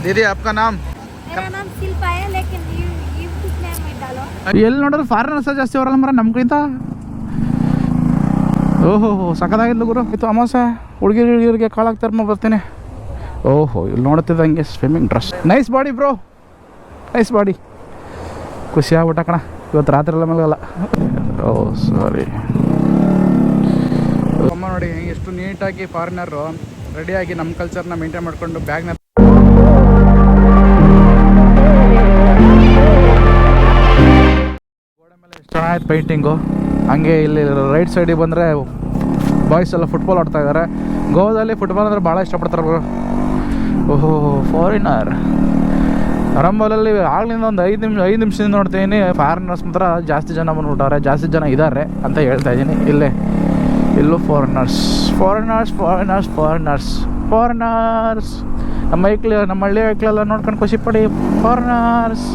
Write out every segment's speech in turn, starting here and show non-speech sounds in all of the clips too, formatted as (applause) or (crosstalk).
दीदी आपका नाम मेरा नाम शिल्पा है लेकिन यू यूट्यूब में मत डालो ಎಲ್ಲಿ ನೋಡಿದ್ರು ಫಾರಿನರ್ಸ ಜಾಸ್ತಿ ಅವರಲ್ಲ ಮರ ನಮ್ಗಿಂತ ಓಹೋ ಸಖತ್ತಾಗಿಲ್ಲ ಗುರು ಇದು ಅಮಾಸೆ ಹುಡುಗಿರು ಹುಡುಗಿರಿಗೆ ಕಾಳಾಗ್ತಾರ ಬರ್ತೀನಿ ಓಹೋ ಇಲ್ಲಿ ನೋಡ್ತಿದ್ದಂಗೆ swimming dress nice body bro nice body ಖುಷಿ ಆಗ್ಬಿಟ್ಟ ಕಣ ಇವತ್ತು ರಾತ್ರಿ ಎಲ್ಲ ಮಲಗಲ್ಲ ಓ ಸಾರಿ ಅಮ್ಮ ನೋಡಿ ಎಷ್ಟು ನೀಟಾಗಿ ಫಾರಿನರು ರೆಡಿಯಾಗಿ ನಮ್ಮ ಕಲ್ಚರ್ನ ಮೇಂಟೈನ್ ಮಾಡ್ಕೊಂಡು ಬ್ಯಾಗ್ನ ಚೆನ್ನಾಗಿತ್ತು ಪೇಂಟಿಂಗು. ಹಂಗೆ ಇಲ್ಲಿ ರೈಟ್ ಸೈಡಿಗೆ ಬಂದರೆ ಬಾಯ್ಸ್ ಎಲ್ಲ ಫುಟ್ಬಾಲ್ ಆಡ್ತಾ ಇದ್ದಾರೆ ಗೋವಾದಲ್ಲಿ ಫುಟ್ಬಾಲ್ ಅಂದರೆ ಭಾಳ ಇಷ್ಟಪಡ್ತಾರೆ ಬ್ರೋ. ಓಹೋ ಫಾರಿನರ್ ಆರಂಭದಲ್ಲಿ ಆಗಲಿಂದ ಒಂದು ಐದು ನಿಮಿಷ, ಐದು ನಿಮಿಷದಿಂದ ನೋಡ್ತೀನಿ ಫಾರಿನರ್ಸ್ ಮಾತ್ರ ಜಾಸ್ತಿ ಜನ ಬಂದ್ಬಿಟ್ಟಾರೆ ಜಾಸ್ತಿ ಜನ ಇದ್ದಾರೆ ಅಂತ ಹೇಳ್ತಾ ಇದ್ದೀನಿ. ಇಲ್ಲೇ, ಇಲ್ಲೂ foreigners foreigners foreigners foreigners foreigners ನಮ್ಮ ಐಕ್ಲ ನಮ್ಮ ಹಳ್ಳಿ ಐಕ್ಲೆಲ್ಲ ನೋಡ್ಕೊಂಡು ಖುಷಿ ಪಡಿ ಫಾರಿನರ್ಸ್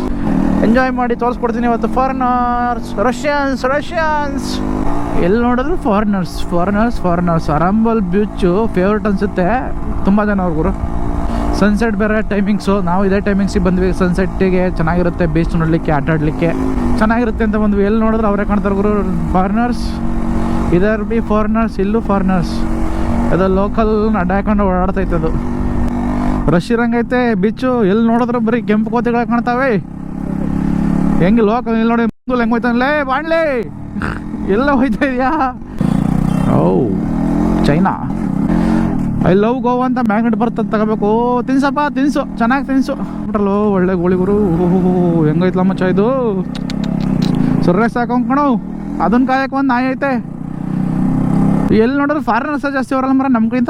ಎಂಜಾಯ್ ಮಾಡಿ ತೋರಿಸ್ಕೊಡ್ತೀನಿ ಇವತ್ತು ಫಾರಿನರ್ಸ್ ರಷ್ಯನ್ಸ್ ರಷ್ಯನ್ಸ್ ಎಲ್ಲಿ ನೋಡಿದ್ರು foreigners foreigners foreigners Arambol beach favourite ಅನಿಸುತ್ತೆ. ತುಂಬ ಜನ ಅವ್ರಿಗೂ ಸನ್ಸೆಟ್ ಬೇರೆ ಟೈಮಿಂಗ್ಸು ನಾವು ಇದೇ ಟೈಮಿಂಗ್ಸಿಗೆ ಬಂದ್ವಿ. ಸನ್ಸೆಟ್ಟಿಗೆ ಚೆನ್ನಾಗಿರುತ್ತೆ ಬೀಚ್ ನೋಡಲಿಕ್ಕೆ, ಆಟ ಆಡಲಿಕ್ಕೆ. ಚೆನ್ನಾಗಿರುತ್ತೆ ಅಂತ ಬಂದ್ವಿ. ಎಲ್ಲಿ ನೋಡಿದ್ರು ಅವರೇ ಕಾಣ್ತಾರೆ ಗುರು. ಫಾರಿನರ್ಸ್ ಇದರ್ ಬಿ ಫಾರಿನರ್ಸ್ ಇಲ್ಲೂ ಫಾರಿನರ್ಸ್ ಅದು ಲೋಕಲ್ ಅಡ್ಡಾಕೊಂಡು ಓಡಾಡ್ತೈತೆ ಅದು ರಶ್ ಇರಂಗೈತೆ ಬೀಚು ಎಲ್ಲಿ ನೋಡಿದ್ರು ಬರೀ ಕೆಂಪು ಕೋತಿಗಳು ಕಾಣ್ತಾವೆ. ಹೆಂಗೆ ಲೋಕಲ್ ನೋಡಿ, ಮುಂದೆ ಹೆಂಗೆ ಹೋಯ್ತಾನಲ್ಲೇ ಬಾಣ್ಲೆ! ಎಲ್ಲ ಹೋಯ್ತಾ ಇದೆಯಾ? ಓ, ಚೈನಾ? ಐ ಲವ್ ಗೋ ಅಂತ ಮ್ಯಾಗ್ನೆಟ್ ಬರ್ತದೆ ತಗೋಬೇಕು. ತಿನ್ಸಪ್ಪ, ತಿನ್ಸು. ಚೆನ್ನಾಗಿ ತಿನ್ಸು. ಬಿಟ್ರಲ್ಲೋ, ಒಳ್ಳೆ ಗೋಳಿಗುರು ಓಹೋ ಹೆಂಗೈತ್ಲ ಮಚ್ಚ ಇದು? ಸುರ್ರೆ ಹಾಕೊಂಡ್ ಕಣೋ. ಅದನ್ನ ಕಾಯಕ್ಕೆ ಒಂದು ನಾಯಿ ಐತೆ. ಎಲ್ಲಿ ನೋಡಿದ್ರು ಫಾರಿನರ್ಸ ಜಾಸ್ತಿ ಬರಲ್ಲ ಮರ ನಮ್ಗಿಂತ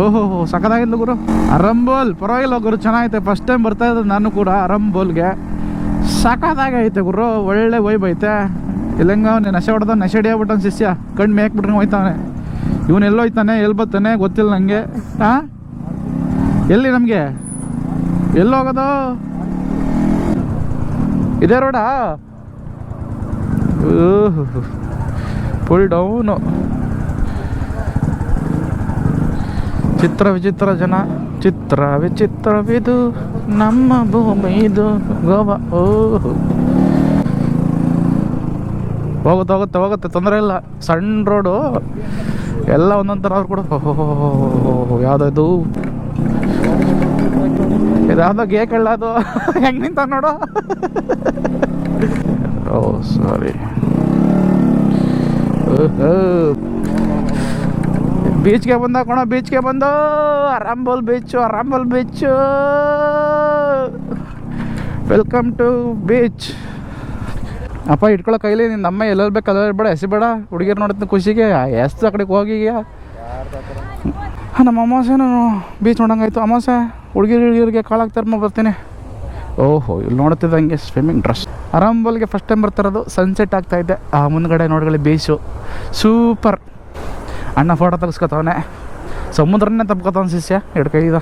ಓಹೋ ಸಕದಾಗಿಲ್ಲ ಗುರು. ಅರಂಬೋಲ್, ಪರವಾಗಿಲ್ಲ ಗುರು, ಚೆನ್ನಾಗೈತೆ. ಫಸ್ಟ್ ಟೈಮ್ ಬರ್ತಾ ಇರೋದು ನಾನು ಕೂಡ ಅರಂಬೋಲ್ಗೆ. ಐತೆ ಗುರು, ಒಳ್ಳೆ ವೈಬ್ ಐತೆ. ಇಲ್ಲಂಗ ಅವನೇ ನಶೆ ಹೊಡೆದ, ನಶೆ ಹಿಡಿಯಾಬಿಟ್ಟವ್ನು ಶಿಷ್ಯ. ಕಣ್ಣು ಮೇಕ್ಬಿಟ್ರೆ ಹೋಯ್ತಾನೆ. ಇವನು ಎಲ್ಲೋ ಹೋಯ್ತಾನೆ, ಎಲ್ಲಿ ಬರ್ತಾನೆ ಗೊತ್ತಿಲ್ಲ ನನಗೆ ಹಾ ಎಲ್ಲಿ ನಮಗೆ? ಎಲ್ಲಿ ಹೋಗೋದು? ಇದೇ ರೋಡಾ ಫುಲ್ ಡೌನು ಚಿತ್ರ ವಿಚಿತ್ರ ಜನ, ಚಿತ್ರ ವಿಚಿತ್ರವಿದು ನಮ್ಮ ಭೂಮಿ ಇದು ಗೋವಾ. ಓಹೋ. ಹೋಗುತ್ತೆ ಹೋಗುತ್ತೆ ಹೋಗುತ್ತೆ, ತೊಂದರೆ ಇಲ್ಲ. ಸಣ್ಣ ರೋಡು ಎಲ್ಲ ಒಂದೊಂದು ಥರ ಅವ್ರು ಕೂಡ ಓಹೋ ಯಾವುದದು? ಇದ್ಯಾವುದೋ ಗೇಕಳ್ಳ ಅದು. ಹೆಂಗೆ ನಿಂತ ನೋಡು. ಓ ಸಾರಿ. ಬೀಚ್ಗೆ ಬಂದ ಕಣ, ಬೀಚ್ಗೆ ಬಂದು. Arambol beach Arambol beach. Welcome to beach ಅಪ್ಪ ಇಟ್ಕೊಳ್ಳೋ ಕೈಲಿ, ನಿನ್ನ ಅಮ್ಮ ಎಲ್ಲೆಲ್ಲಿ ಬೇಕು ಅಲ್ಲ ಬೇಡ ಎಸಿಬೇಡ ಹುಡುಗಿರು ನೋಡಿದ್ನ ಖುಷಿಗೆ ಎಷ್ಟು ಆ ಕಡೆಗೆ ಹೋಗಿ ಹಾಂ, ನಮ್ಮ ನಾನು ಬೀಚ್ ನೋಡಂಗಾಯ್ತು. ಅಮಾಸೆ ಹುಡುಗಿರು ಹುಡುಗಿರಿಗೆ ಕಾಳಾಗ್ತಾರ ಬರ್ತೀನಿ. ಓಹೋ, ಇಲ್ಲಿ ನೋಡ್ತಿದ್ದಂಗೆ ಸ್ವಿಮ್ಮಿಂಗ್ ಡ್ರೆಸ್ ಅರಾಂಬೋಲ್ಗೆ ಫಸ್ಟ್ ಟೈಮ್ ಬರ್ತಾರದು ಸನ್ಸೆಟ್ ಆಗ್ತಾ ಇದೆ. ಆ, ಮುಂದ್ಗಡೆ ನೋಡ್ಕೊಳ್ಳಿ ಬೀಚು ಸೂಪರ್ ಅಣ್ಣ ಫೋಟೋ ತೆಗೆಸ್ಕೊತವನೆ ಸಮುದ್ರನೇ ತಪ್ಕೊತಾವ ಶಿಷ್ಯ ಎರಡು ಕೈದ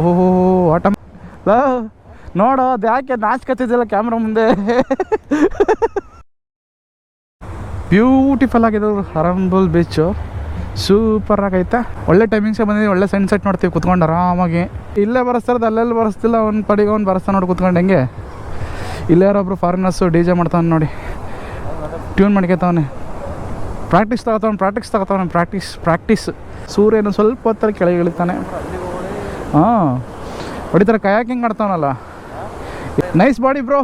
ಓಹೋ ಆಟಮ್ ನೋಡು, ಅದು ಯಾಕೆ ನಾಚ್ಕತ್ತಿದ್ದಿಲ್ಲ ಕ್ಯಾಮ್ರಾ ಮುಂದೆ? ಬ್ಯೂಟಿಫುಲ್ ಆಗಿದೆ ಅರಂಬುಲ್ ಬೀಚು ಸೂಪರ್ ಆಗೈತೆ. ಒಳ್ಳೆ ಟೈಮಿಂಗ್ಸೇ ಬಂದಿದ್ದೀವಿ ಒಳ್ಳೆ ಸನ್ಸೆಟ್ ನೋಡ್ತೀವಿ, ಕುತ್ಕೊಂಡು ಆರಾಮಾಗಿ. ಇಲ್ಲೇ ಬರೆಸ್ತಾರದು ಅಲ್ಲೆಲ್ಲಿ ಬರೆಸ್ತಿಲ್ಲ ಅವ್ನ ಪಡಿಗೆ ಅವ್ನು ಬರೆಸ್ತಾ ನೋಡಿ, ಕುತ್ಕೊಂಡು ಹೆಂಗೆ. ಇಲ್ಲೇ ಯಾರೊಬ್ರು ಫಾರಿನರ್ಸು ಡಿ ಜೆ ಮಾಡ್ತಾನೆ ನೋಡಿ. ಟ್ಯೂನ್ ಮಾಡ್ಕೊತಾವನೆ. ಪ್ರಾಕ್ಟೀಸ್ ತಗೋತಾವನೆ ಪ್ರಾಕ್ಟೀಸ್ ತಗೋತಾವನೆ, ಪ್ರಾಕ್ಟೀಸ್ ಪ್ರಾಕ್ಟೀಸ್. ಸೂರ್ಯನ ಸ್ವಲ್ಪ ಹೊತ್ತಲ್ಲಿ ಕೆಳಗೆ ಇಳಿತಾನೆ. ಹಾಂ ಹೊಡಿತಾರೆ kayaking ಮಾಡ್ತಾವನಲ್ಲ. Nice body bro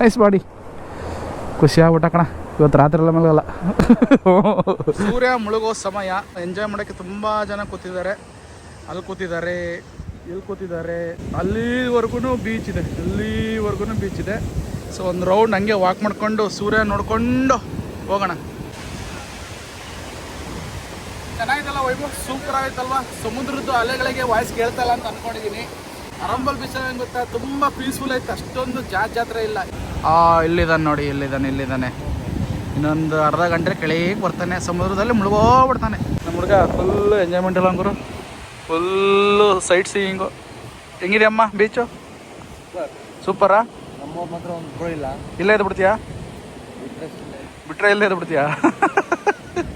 nice body ಖುಷಿ ಆಗ್ಬಿಟ್ಟ ಕಣ. ಇವತ್ತು ರಾತ್ರಿ ಎಲ್ಲ ಮಲಗಲ್ಲ. ಸೂರ್ಯ ಮುಳುಗೋ ಸಮಯ. ಎಂಜಾಯ್ ಮಾಡೋಕ್ಕೆ ತುಂಬ ಜನ ಕೂತಿದ್ದಾರೆ. ಅಲ್ಲಿ ಕೂತಿದ್ದಾರೆ, ಇಲ್ಲಿ ಕೂತಿದ್ದಾರೆ. ಅಲ್ಲಿವರೆಗೂ ಬೀಚ್ ಇದೆ. ಅಲ್ಲಿವರೆಗೂ ಬೀಚ್ ಇದೆ. ಸೊ ಒಂದು ರೌಂಡ್ ಹಂಗೆ ವಾಕ್ ಮಾಡಿಕೊಂಡು, ಸೂರ್ಯ ನೋಡಿಕೊಂಡು ಹೋಗೋಣ. ವೈಭವ್ ಸೂಪರ್ ಆಗೈತಲ್ವಾ? ಸಮುದ್ರದ್ದು ಅಲೆಗಳಿಗೆ ವಾಯ್ಸ್ ಕೇಳ್ತಲ್ಲ ಅಂತ ಅನ್ಕೊಂಡಿದ್ದೀನಿ ಅರಂಬಲ್ ಬೀಚ್ ಏನು ಗೊತ್ತಾ? ತುಂಬ ಪೀಸ್ಫುಲ್ ಆಯ್ತು. ಅಷ್ಟೊಂದು ಜಾತ್ ಜಾತ್ರೆ ಇಲ್ಲ. ಆ ಇಲ್ಲಿದ್ದಾನೆ ನೋಡಿ ಇಲ್ಲಿದ್ದಾನೆ ಇಲ್ಲಿದ್ದಾನೆ ಇನ್ನೊಂದು ಅರ್ಧ ಗಂಟೆ ಕೆಳಗೆ ಬರ್ತಾನೆ. ಸಮುದ್ರದಲ್ಲಿ ಮುಳುಗೋಗ್ಬಿಡ್ತಾನೆ ನಮ್ಮ ಹುಡುಗ ಫುಲ್ ಎಂಜಾಯ್ಮೆಂಟ್ ಇಲ್ಲ ಅಂಗರು ಫುಲ್ಲು ಸೈಟ್ ಸೀಯಿಂಗು ಹೆಂಗಿದೆ ಅಮ್ಮ ಬೀಚು ಸೂಪರಾ ಇಲ್ಲ. ಇಲ್ಲೇ ಇದ್ದು ಬಿಡ್ತೀಯಾ ಬಿಟ್ರೆ ಇಲ್ಲೇ ಇದ್ದು ಬಿಡ್ತೀಯಾ (laughs)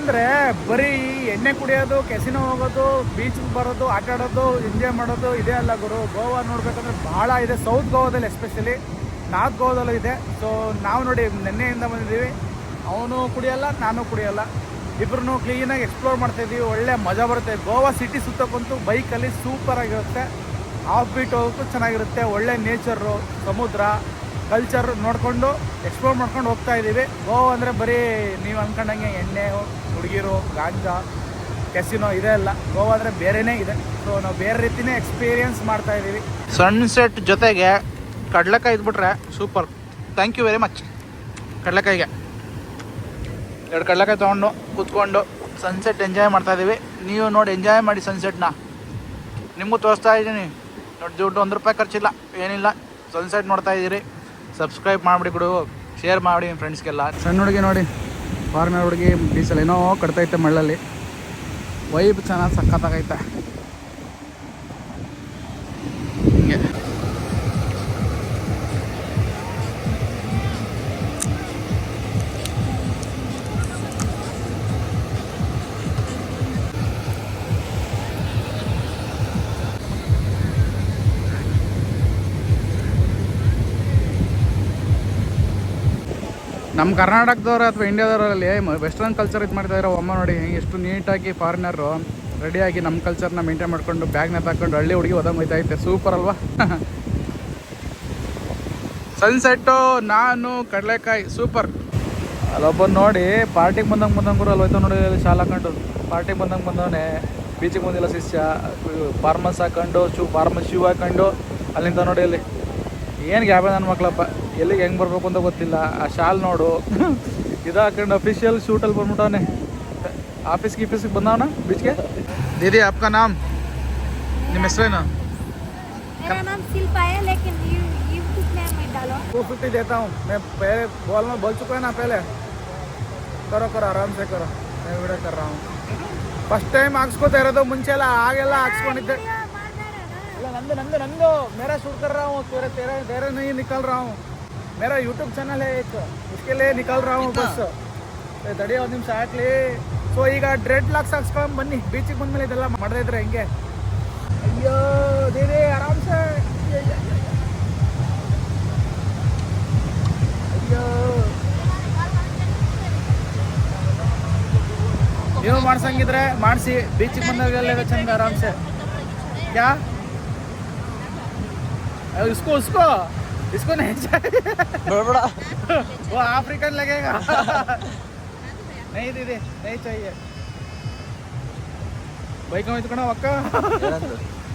ಅಂದರೆ ಬರೀ ಎಣ್ಣೆ ಕುಡಿಯೋದು ಕೆಸಿನೋ ಹೋಗೋದು ಬೀಚ್ಗೆ ಬರೋದು, ಆಟ ಆಡೋದು ಎಂಜಾಯ್ ಮಾಡೋದು ಇದೇ ಅಲ್ಲ ಗುರು. ಗೋವಾ ನೋಡ್ಬೇಕಂದ್ರೆ ಭಾಳ ಇದೆ. ಸೌತ್ ಗೋವಾದಲ್ಲಿ ಎಸ್ಪೆಷಲಿ ನಾರ್ತ್ ಗೋವಾದಲ್ಲೂ ಇದೆ. ಸೊ ನಾವು ನೋಡಿ ನಿನ್ನೆಯಿಂದ ಬಂದಿದ್ದೀವಿ. ಅವನು ಕುಡಿಯಲ್ಲ, ನಾನು ಕುಡಿಯಲ್ಲ. ಇಬ್ರು ಕ್ಲೀನಾಗಿ ಎಕ್ಸ್ಪ್ಲೋರ್ ಮಾಡ್ತಾ ಇದೀವಿ. ಒಳ್ಳೆ ಮಜಾ ಬರುತ್ತೆ. ಗೋವಾ ಸಿಟಿ ಸುತ್ತಕ್ಕಂತೂ ಬೈಕಲ್ಲಿ ಸೂಪರ್ ಆಗಿರುತ್ತೆ. ಆಫ್ ಬೀಟ್ ಹೋಗೋಕ್ಕೂ ಚೆನ್ನಾಗಿರುತ್ತೆ. ಒಳ್ಳೆ ನೇಚರು ಸಮುದ್ರ ಕಲ್ಚರ್ ನೋಡಿಕೊಂಡು ಎಕ್ಸ್ಪ್ಲೋರ್ ಮಾಡ್ಕೊಂಡು ಹೋಗ್ತಾ ಇದ್ದೀವಿ ಗೋವಾ ಅಂದರೆ ಬರೀ ನೀವು ಅಂದ್ಕೊಂಡಂಗೆ ಎಣ್ಣೆ ಹುಡುಗಿರು ಗಾಂಜಾ ಕೆಸಿನೋ ಇದೆ ಅಲ್ಲ ಗೋವಾ ಅಂದರೆ ಬೇರೆನೇ ಇದೆ. ಸೊ ನಾವು ಬೇರೆ ರೀತಿನೇ ಎಕ್ಸ್ಪೀರಿಯನ್ಸ್ ಮಾಡ್ತಾ ಇದ್ದೀವಿ. ಸನ್ಸೆಟ್ ಜೊತೆಗೆ ಕಡಲೆಕಾಯಿ ಇದ್ಬಿಟ್ರೆ super thank you very much ಕಡಲೆಕಾಯಿಗೆ. ಎರಡು ಕಡಲೆಕಾಯಿ ತೊಗೊಂಡು ಕೂತ್ಕೊಂಡು ಸನ್ಸೆಟ್ ಎಂಜಾಯ್ ಮಾಡ್ತಾ ಇದ್ದೀವಿ. ನೀವು ನೋಡಿ ಎಂಜಾಯ್ ಮಾಡಿ ಸನ್ಸೆಟ್ನ ನಿಮಗೂ ತೋರಿಸ್ತಾ ಇದ್ದೀನಿ. ನೋಡಿ ದುಡ್ಡು ಒಂದು ರೂಪಾಯಿ ಖರ್ಚಿಲ್ಲ ಏನಿಲ್ಲ. ಸನ್ಸೆಟ್ ನೋಡ್ತಾ ಇದ್ದೀರಿ. ಸಬ್ಸ್ಕ್ರೈಬ್ ಮಾಡಿಬಿಡಿ ಬಿಡು ಶೇರ್ ಮಾಡಿ ನಿಮ್ಮ ಫ್ರೆಂಡ್ಸ್ಗೆಲ್ಲ ಸಣ್ಣ ಹುಡುಗಿ ನೋಡಿ. ಫಾರ್ಮರ್ ಹುಡುಗಿ ಬೀಚಲ್ಲಿ ಏನೋ ಕಟ್ತೈತೆ ಮಳ್ಳಲ್ಲಿ. ವೈಬ್ ಚೆನ್ನಾಗಿ ಸಖತ್ತಾಗೈತೆ. ನಮ್ಮ ಕರ್ನಾಟಕದವ್ರು ಅಥವಾ ಇಂಡಿಯಾದವರಲ್ಲಿ ವೆಸ್ಟರ್ನ್ ಕಲ್ಚರ್ ಇದು ಮಾಡ್ತಾ ಇರೋ ಅಮ್ಮ ನೋಡಿ ಎಷ್ಟು ನೀಟಾಗಿ ಫಾರಿನರು ರೆಡಿಯಾಗಿ ನಮ್ಮ ಕಲ್ಚರ್ನ ಮೇಂಟೈನ್ ಮಾಡ್ಕೊಂಡು ಬ್ಯಾಗ್ನ ತಗೊಂಡು ಹಳ್ಳಿ ಹುಡುಗಿ ಹೋದಂಗೆ ಐತೆ. ಸೂಪರ್ ಅಲ್ವಾ? (laughs) ಸನ್ಸೆಟ್ಟು ನಾನು ಕಡಲೆಕಾಯಿ. ಸೂಪರ್ ಅಲ್ಲೊಬ್ಬ ನೋಡಿ ಪಾರ್ಟಿಗೆ ಬಂದಂಗೆ ಬಂದಂಗೆ ಅಲ್ಲಿ ಹೋಯ್ತು ನೋಡಿ, ಶಾಲೆ ಹಾಕೊಂಡು. ಪಾರ್ಟಿಗೆ ಬಂದಂಗೆ ಬಂದವನೇ ಬೀಚಿಗೆ ಬಂದಿಲ್ಲ ಶಿಷ್ಯ. ಫಾರ್ಮಸ್ ಹಾಕೊಂಡು, ಶೂ ಫಾರ್ಮಸ್ ಶೂ ಹಾಕೊಂಡು, ಅಲ್ಲಿಂದ ನೋಡಿ ಅಲ್ಲಿ. ಏನು ಗ್ಯಾಬ ನನ್ನ ಮಕ್ಕಳಪ್ಪ ಎಲ್ಲಿಗೆ ಹೆಂಗೆ ಬರ್ಬೇಕು ಅಂತ ಗೊತ್ತಿಲ್ಲ ಆ ಶಾಲ್ ನೋಡು ಇದು ಹಾಕೊಂಡು ಅಫಿಷಿಯಲ್ ಶೂಟಲ್ಲಿ ಬಂದ್ಬಿಟ್ಟವನೆ ಆಫೀಸ್ ಗೀಫೀಸ್ಗೆ ಬಂದವನ ಬೀಚ್ಗೆ ದೀದಿ ಆಪ್ಕ ನಾಮ್ ನಿಮ್ಮ ಹೆಸರೇನು मेरा नाम शिल्पा है लेकिन यू यूट्यूब में मत डालो टू फिफ्टी देता हूँ मैं पहले बॉल में बोल चुका है ना पहले करो करो आराम से करो मैं वीडियो कर रहा हूँ ಫಸ್ಟ್ ಟೈಮ್ ಹಾಕ್ಸ್ಕೋತಾ ಇರೋದು ಮುಂಚೆ ಎಲ್ಲ ಆಗೆಲ್ಲ ಹಾಕ್ಸ್ಕೊಂಡಿದ್ದೆ ಇಲ್ಲ ನಂದು ನಂದು ನಂದು मेरा शूट कर रहा हूँ तेरे तेरा तेरा नहीं निकल रहा हूँ मेरा यूट्यूब चैनल है एक उसके लिए निकल रहा हूँ बस ಏ, ತಡಿ ಒಂದು ನಿಮಿಷ ಹಾಕ್ಲಿ ಸೊ ಈಗ ಡ್ರೆಡ್ ಲಾಕ್ಸ್ ಹಾಕ್ಸ್ಕೊಂಡ್ ಬನ್ನಿ ಬೀಚಿಗೆ ಬಂದ್ಮೇಲೆ ಇದೆಲ್ಲ ಮಾಡದೇ ಇದ್ರೆ ಹೆಂಗೆ ಅಯ್ಯೋ ದೇದೇ ಆರಾಮ್ಸೆ ಅಯ್ಯೋ, ಅಯ್ಯೋ, ಅಯ್ಯೋ. ಅಯ್ಯೋ ನೀವು ಮಾಡ್ಸಂಗಿದ್ರೆ ಮಾಡಿಸಿ ಬೀಚಿಗೆ ಬಂದಾಗೆಲ್ಲ ಚಂದ ಆರಾಮ್ಸೆ क्या अरे उसको उसको इसको नहीं चाहिए बड़ा वो अफ्रीकन लगेगा नहीं दीदी नहीं चाहिए ಬೈಕ್ ಹೋಯ್ತು ಅಕ್ಕ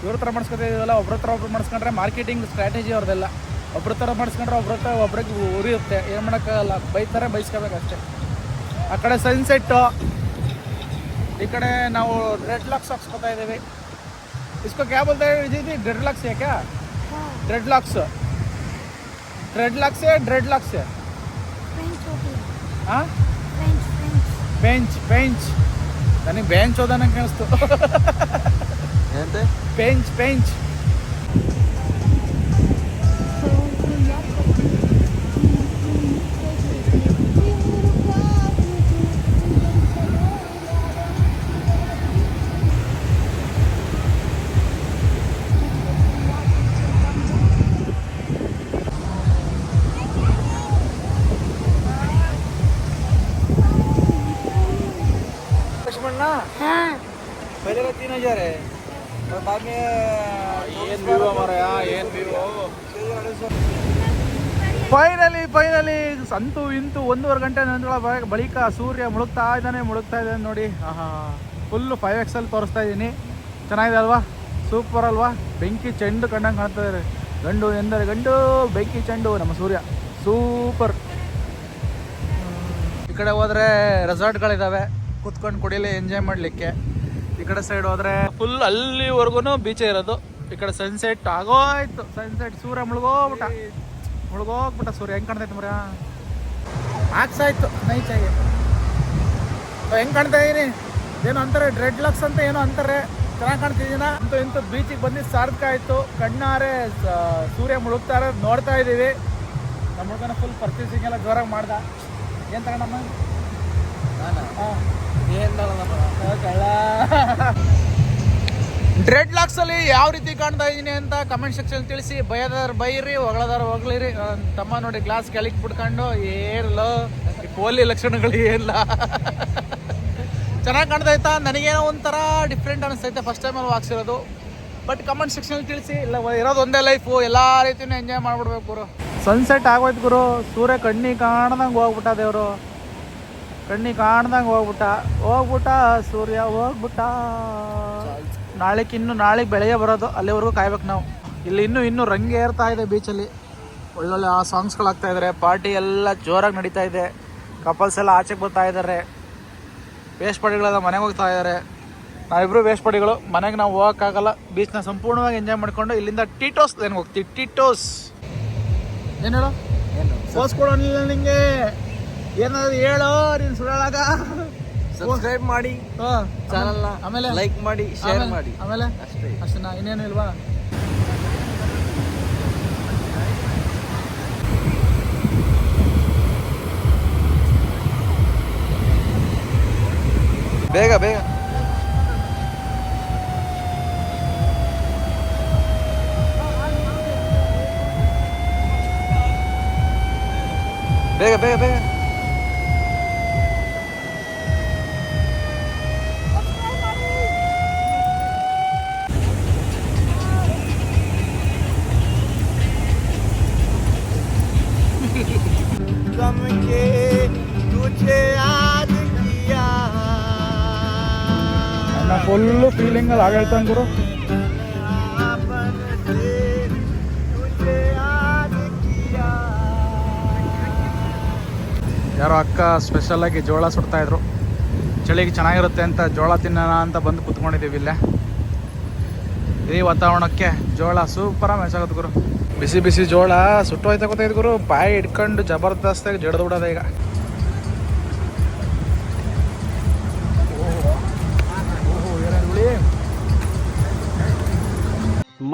ಇವ್ರ ಹತ್ರ ಮಾಡಿಸ್ಕೊತಿದ್ದೀವಲ್ಲ ಒಬ್ರ ಹತ್ರ ಒಬ್ರು ಮಾಡಿಸ್ಕೊಂಡ್ರೆ ಮಾರ್ಕೆಟಿಂಗ್ ಸ್ಟ್ರಾಟಜಿ ಅವ್ರದ್ದೆಲ್ಲ ಒಬ್ರ ಥರ ಮಾಡಿಸ್ಕೊಂಡ್ರೆ ಒಬ್ರ ಹತ್ರ ಒಬ್ರಿಗೆ ಉರಿಯುತ್ತೆ ಏನು ಮಾಡೋಕ್ಕಾಗಲ್ಲ ಬೈತಾರೆ ಬೈಸ್ಕೋಬೇಕಷ್ಟೆ ಆ ಕಡೆ ಸನ್ಸೆಟ್ಟು ಈ ಕಡೆ ನಾವು ರೆಡ್ ಲಾಕ್ಸ್ ಹಾಕ್ಸ್ಕೊತಾ ಇದ್ದೀವಿ इसको क्या बोलते हैं जी ड्रेड लॉक्स है क्या dreadlocks है dreadlocks है हाँ बेंच बेंच यानी बेंच होता ना क्या उसको बेंच बेंच ಇದ್ದಾರೆ. ಫೈನಲಿ ಫೈನಲಿ ಸಂತು ಇಂತು ಒಂದೂವರೆ ಗಂಟೆ ನಂತರ ಬಳಿಕ ಸೂರ್ಯ ಮುಳುಗ್ತಾ ಇದ್ದಾನೆ ಮುಳುಗ್ತಾ ಇದ್ದಾನೆ ನೋಡಿ. ಫುಲ್ಲು ಫೈವ್ ಎಕ್ಸಲ್ಲಿ ತೋರಿಸ್ತಾ ಇದ್ದೀನಿ ಚೆನ್ನಾಗಿದೆ ಅಲ್ವಾ? ಸೂಪರ್ ಅಲ್ವಾ? ಬೆಂಕಿ ಚೆಂಡು ಕಂಡಂಗೆ ಕಾಣ್ತಾ ಇದೆ. ಗಂಡು ಎಂದರೆ ಗಂಡು ಬೆಂಕಿ ಚೆಂಡು ನಮ್ಮ ಸೂರ್ಯ. ಸೂಪರ್ ಈ ಕಡೆ ಹೋದರೆ ರೆಸಾರ್ಟ್ಗಳಿದ್ದಾವೆ ಕುತ್ಕೊಂಡು ಕುಡಿಯಲಿ ಎಂಜಾಯ್ ಮಾಡಲಿಕ್ಕೆ. ಈ ಕಡೆ ಸೈಡ್ ಹೋದ್ರೆ ಫುಲ್ ಅಲ್ಲಿವರೆಗೂ ಬೀಚೇ ಇರೋದು. ಈ ಕಡೆ ಸನ್ಸೆಟ್ ಆಗೋಯ್ತು. ಸನ್ಸೆಟ್ ಸೂರ್ಯ ಮುಳುಗೋಗ್ಬಿಟ್ಟ. ಮುಳುಗೋಗ್ಬಿಟ್ಟ ಸೂರ್ಯ. ಹೆಂಗ್ ಕಾಣ್ತೈತೆ ಮರ ಹಾಕ್ಸಾಯ್ತು ಆಯ್ತು ನೈಚಾಗಿ ಹೆಂಗ್ ಕಾಣ್ತಾ ಇದೀನಿ? ಏನೋ ಅಂತಾರೆ ಡ್ರೆಡ್ ಲಕ್ಸ್ ಅಂತ ಏನೋ ಅಂತಾರೆ. ಚೆನ್ನಾಗಿ ಕಾಣ್ತಿದ್ದೀನ ಅಂತೂ ಇಂತೂ ಬೀಚಿಗೆ ಬಂದು ಸಾರ್ಥಕ ಆಯ್ತು. ಕಣ್ಣಾರೆ ಸೂರ್ಯ ಮುಳುಗ್ತಾ ಇರೋದು ನೋಡ್ತಾ ಇದ್ದೀವಿ ನಮ್ಮ ಹುಡುಗನ ಫುಲ್ ಪರ್ಚೇಸಿಂಗ್ ಎಲ್ಲ ಜೋರಾಗಿ ಮಾಡ್ದ. ಏನು ತಗೊಂಡಮ್ಮ? ನಾನಾ? ಹಾಂ. ಡ್ರೆಡ್ ಲಾಕ್ಸ್ ಅಲ್ಲಿ ಯಾವ ರೀತಿ ಕಾಣ್ತಾ ಇದೀನಿ ಅಂತ ಕಮೆಂಟ್ ಸೆಕ್ಷನ್ ತಿಳಿಸಿ. ಬಯದಾರ ಬೈರಿ ಹೊಗಳದಾರ ಹೊಗಳಿರಿ ತಮ್ಮ ನೋಡಿ ಗ್ಲಾಸ್ ಕೆಳಗೆ ಬಿಡ್ಕೊಂಡು ಏರ್ಲ ಕೋಲಿ ಲಕ್ಷಣಗಳು ಏನಿಲ್ಲ ಚೆನ್ನಾಗಿ ಕಾಣ್ತಾ ಇತ್ತಾ? ನನಗೇನೋ ಒಂಥರ ಡಿಫ್ರೆಂಟ್ ಅನಿಸ್ತೈತೆ. ಫಸ್ಟ್ ಟೈಮ್ ಅಲ್ಲಿ ವಾಕ್ಸಿರೋದು ಬಟ್ ಕಮೆಂಟ್ ಸೆಕ್ಷನ್ ತಿಳಿಸಿ. ಇಲ್ಲ, ಇರೋದು ಒಂದೇ ಲೈಫು ಎಲ್ಲ ರೀತಿನೂ ಎಂಜಾಯ್ ಮಾಡ್ಬಿಡ್ಬೇಕು ಗುರು. ಸನ್ಸೆಟ್ ಆಗೋಯ್ತು ಗುರು. ಸೂರ್ಯ ಕಣ್ಣಿ ಕಾಣ್ದಂಗೆ ಹೋಗ್ಬಿಟ್ಟ ದೇವರು. ಕಣ್ಣಿ ಕಾಣ್ದಂಗೆ ಹೋಗ್ಬಿಟ್ಟ. ಹೋಗ್ಬಿಟ್ಟ ಸೂರ್ಯ ಹೋಗ್ಬಿಟ್ಟ. ನಾಳೆಗೆ ಇನ್ನು ನಾಳೆಗೆ ಬೆಳಗ್ಗೆ ಬರೋದು. ಅಲ್ಲಿವರೆಗೂ ಕಾಯ್ಬೇಕು ನಾವು. ಇಲ್ಲಿ ಇನ್ನೂ ಇನ್ನೂ ರಂಗೆ ಏರ್ತಾ ಇದೆ ಬೀಚಲ್ಲಿ ಒಳ್ಳೊಳ್ಳೆ ಆ ಸಾಂಗ್ಸ್ಗಳು ಆಗ್ತಾ ಇದ್ದಾರೆ ಪಾರ್ಟಿ ಎಲ್ಲ ಜೋರಾಗಿ ನಡೀತಾ ಇದೆ. ಕಪಲ್ಸ್ ಎಲ್ಲ ಆಚೆಗೆ ಬರ್ತಾ ಇದ್ದಾರೆ ವೇಸ್ಟ್ ಪಾಡಿಗಳೆಲ್ಲ ಮನೆಗೆ ಹೋಗ್ತಾ ಇದ್ದಾರೆ ನಾವಿಬ್ರು ವೇಸ್ಟ್ ಪಾಡಿಗಳು ಮನೆಗೆ ನಾವು ಹೋಗೋಕ್ಕಾಗಲ್ಲ. ಬೀಚ್ನ ಸಂಪೂರ್ಣವಾಗಿ ಎಂಜಾಯ್ ಮಾಡಿಕೊಂಡು ಇಲ್ಲಿಂದ ಟೀಟೋಸ್ ಏನು ಹೋಗ್ತೀವಿ ಟೀಟೋಸ್ ಏನು ಹೇಳು? ಏನು? ನಿಂಗೆ ಏನಾದ್ರು ಹೇಳೋ ನೀನ್ ಸುಳ್ಳಾಗ. ಸಬ್ಸ್ಕ್ರೈಬ್ ಮಾಡಿ ಚಾನಲ್ನ ಆಮೇಲೆ ಲೈಕ್ ಮಾಡಿ ಶೇರ್ ಮಾಡಿ. ಆಮೇಲೆ ಅಷ್ಟೇ. ಅಷ್ಟೇ ಇನ್ನೇನು ಇಲ್ವಾ? ಬೇಗ ಬೇಗ. ಬೇಗ ಬೇಗ ಬೇಗ. ಫುಲ್ಲು ಫೀಲಿಂಗ್ ಅಲ್ಲಿ ಆಗೈತಾನ ಗುರು ಯಾರೋ ಅಕ್ಕ ಸ್ಪೆಷಲ್ ಆಗಿ ಜೋಳ ಸುಡ್ತಾ ಇದ್ರು. ಚಳಿಗೆ ಚೆನ್ನಾಗಿರುತ್ತೆ ಅಂತ ಜೋಳ ತಿನ್ನೋಣ ಅಂತ ಬಂದು ಕುತ್ಕೊಂಡಿದ್ದೀವಿ ಇಲ್ಲೇ. ಈ ವಾತಾವರಣಕ್ಕೆ ಜೋಳ ಸೂಪರ ಮೆಚ್ಚಾಗುತ್ತೆ ಗುರು. ಬಿಸಿ ಬಿಸಿ ಜೋಳ ಸುಟ್ಟು ಹೋಯ್ತಾ ಗೊತ್ತಾಯ್ತು ಗುರು. ಬಾಯಿ ಹಿಡ್ಕೊಂಡು ಜಬರ್ದಸ್ತಾಗಿ ಜಡ್ದು ಬಿಡೋದ ಈಗ.